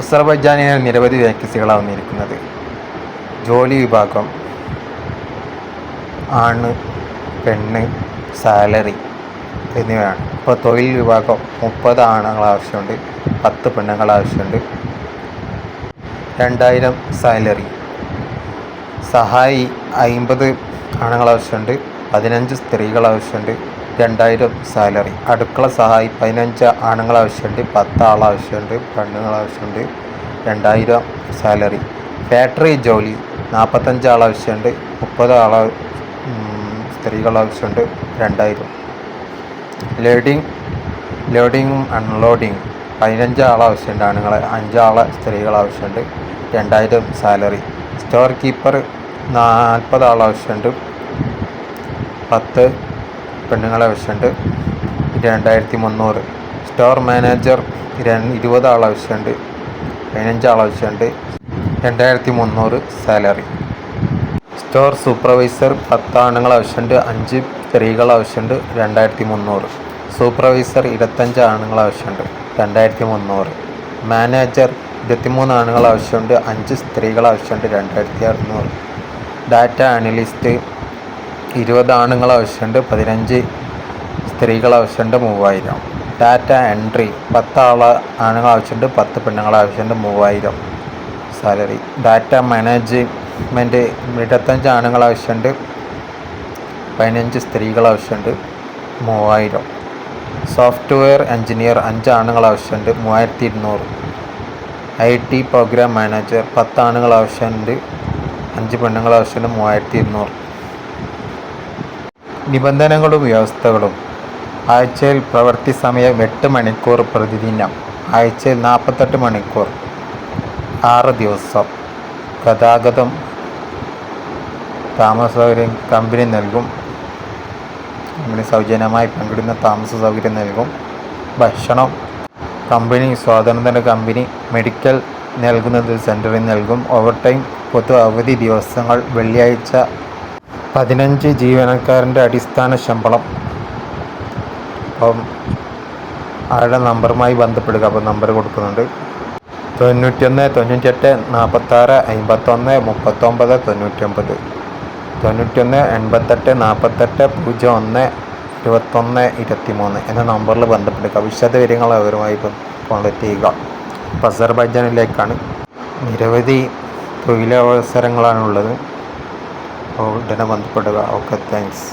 അസർബൈജാനിൽ നിരവധി വേക്കൻസികളാണ് വന്നിരിക്കുന്നത്. ജോലി വിഭാഗം ആണ് പെണ്ണ് സാലറി എന്നിവയാണ്. ഇപ്പോൾ തൊഴിൽ വിഭാഗം മുപ്പത് ആണുങ്ങൾ ആവശ്യമുണ്ട് പത്ത് പെണ്ണുങ്ങൾ ആവശ്യമുണ്ട്. രണ്ടായിരം സാലറി. സഹായി അയിമ്പത് ആണുങ്ങൾ ആവശ്യമുണ്ട് പതിനഞ്ച് സ്ത്രീകൾ ആവശ്യമുണ്ട് രണ്ടായിരം സാലറി. അടുക്കള സഹായി പതിനഞ്ച് ആണുങ്ങൾ ആവശ്യമുണ്ട് പത്ത് ആൾ ആവശ്യമുണ്ട് പെണ്ണുങ്ങൾ ആവശ്യമുണ്ട് രണ്ടായിരം സാലറി. ഫാക്ടറി ജോലി നാൽപ്പത്തഞ്ച് ആൾ ആവശ്യമുണ്ട് മുപ്പത് ആൾ സ്ത്രീകൾ ആവശ്യമുണ്ട് രണ്ടായിരം. ലോഡിങ് ലോഡിങ്ങും അൺലോഡിങ്ങും. പതിനഞ്ച് ആൾ ആവശ്യമുണ്ട് ആണുങ്ങളെ അഞ്ചാളെ സ്ത്രീകൾ ആവശ്യമുണ്ട് രണ്ടായിരം സാലറി. സ്റ്റോർ കീപ്പർ നാൽപ്പത് ആൾ ആവശ്യമുണ്ട് പത്ത് പെണ്ണുങ്ങളെ ആവശ്യമുണ്ട് രണ്ടായിരത്തി മുന്നൂറ് സ്റ്റോർ മാനേജർ ഇരുപത് ആളാവശ്യമുണ്ട്. പതിനഞ്ച് ആളാവശ്യമുണ്ട്. രണ്ടായിരത്തി മുന്നൂറ് സാലറി. സ്റ്റോർ സൂപ്പർവൈസർ പത്ത് ആണുങ്ങൾ ആവശ്യമുണ്ട് അഞ്ച് സ്ത്രീകൾ ആവശ്യമുണ്ട് രണ്ടായിരത്തി മുന്നൂറ് സൂപ്പർവൈസർ ഇരുപത്തഞ്ച് ആണുങ്ങൾ ആവശ്യമുണ്ട് രണ്ടായിരത്തി മുന്നൂറ് മാനേജർ ഇരുപത്തിമൂന്ന് ആണുങ്ങൾ ആവശ്യമുണ്ട് അഞ്ച് സ്ത്രീകൾ ആവശ്യമുണ്ട് രണ്ടായിരത്തി അറുന്നൂറ് ഡാറ്റ അനലിസ്റ്റ് ഇരുപത് ആണുങ്ങൾ ആവശ്യമുണ്ട് പതിനഞ്ച് സ്ത്രീകൾ ആവശ്യമുണ്ട് മൂവായിരം. ഡാറ്റ എൻട്രി പത്ത് ആൾ ആണുങ്ങൾ ആവശ്യമുണ്ട് പത്ത് പെണ്ണുങ്ങൾ ആവശ്യമുണ്ട് മൂവായിരം സാലറി ഡാറ്റ മാനേജ്മെന്റ് ഇരുപത്തഞ്ച് ആണുങ്ങൾ ആവശ്യമുണ്ട് പതിനഞ്ച് സ്ത്രീകൾ ആവശ്യമുണ്ട് മൂവായിരം. സോഫ്റ്റ്വെയർ എഞ്ചിനീയർ അഞ്ച് ആണുങ്ങൾ ആവശ്യമുണ്ട് മൂവായിരത്തി ഇരുന്നൂറ്. ഐ ടി പ്രോഗ്രാം മാനേജർ പത്ത് ആണുങ്ങൾ ആവശ്യമുണ്ട് അഞ്ച് പെണ്ണുങ്ങൾ ആവശ്യമുണ്ട് മൂവായിരത്തി ഇരുന്നൂറ്. നിബന്ധനകളും വ്യവസ്ഥകളും. ആഴ്ചയിൽ പ്രവൃത്തി സമയം എട്ട് മണിക്കൂർ പ്രതിദിനം. ആഴ്ചയിൽ നാൽപ്പത്തെട്ട് മണിക്കൂർ. ആറ് ദിവസം. ഗതാഗതം താമസ സൗകര്യം കമ്പനി നൽകും. കമ്പനി സൗജന്യമായി പങ്കിടുന്ന താമസ സൗകര്യം നൽകും. ഭക്ഷണം കമ്പനി സ്വാതന്ത്ര്യ കമ്പനി മെഡിക്കൽ നൽകുന്നത് സെന്ററിൽ നൽകും. ഓവർ ടൈം പൊതു അവധി ദിവസങ്ങൾ വെള്ളിയാഴ്ച പതിനഞ്ച് ജീവനക്കാരന്റെ അടിസ്ഥാന ശമ്പളം. അപ്പം ആരുടെ നമ്പറുമായി ബന്ധപ്പെടുക? അപ്പോൾ നമ്പർ കൊടുക്കുന്നുണ്ട്. തൊണ്ണൂറ്റൊന്ന് തൊണ്ണൂറ്റെട്ട് നാൽപ്പത്താറ് അമ്പത്തൊന്ന് മുപ്പത്തൊമ്പത് തൊണ്ണൂറ്റൊമ്പത് തൊണ്ണൂറ്റൊന്ന് എൺപത്തെട്ട് നാൽപ്പത്തെട്ട് പൂജ്യം ഒന്ന് ഇരുപത്തൊന്ന് ഇരുപത്തിമൂന്ന് എന്ന നമ്പറിൽ ബന്ധപ്പെടുക. വിശദ വിവരങ്ങൾ അവരുമായി കോൺടാക്ട് ചെയ്യുക. അപ്പോൾ അസർബൈജാനിലേക്കാണ് നിരവധി തൊഴിലവസരങ്ങളാണുള്ളത്. അപ്പോൾ ഉടനെ ബന്ധപ്പെടുക ഓക്കെ താങ്ക്സ്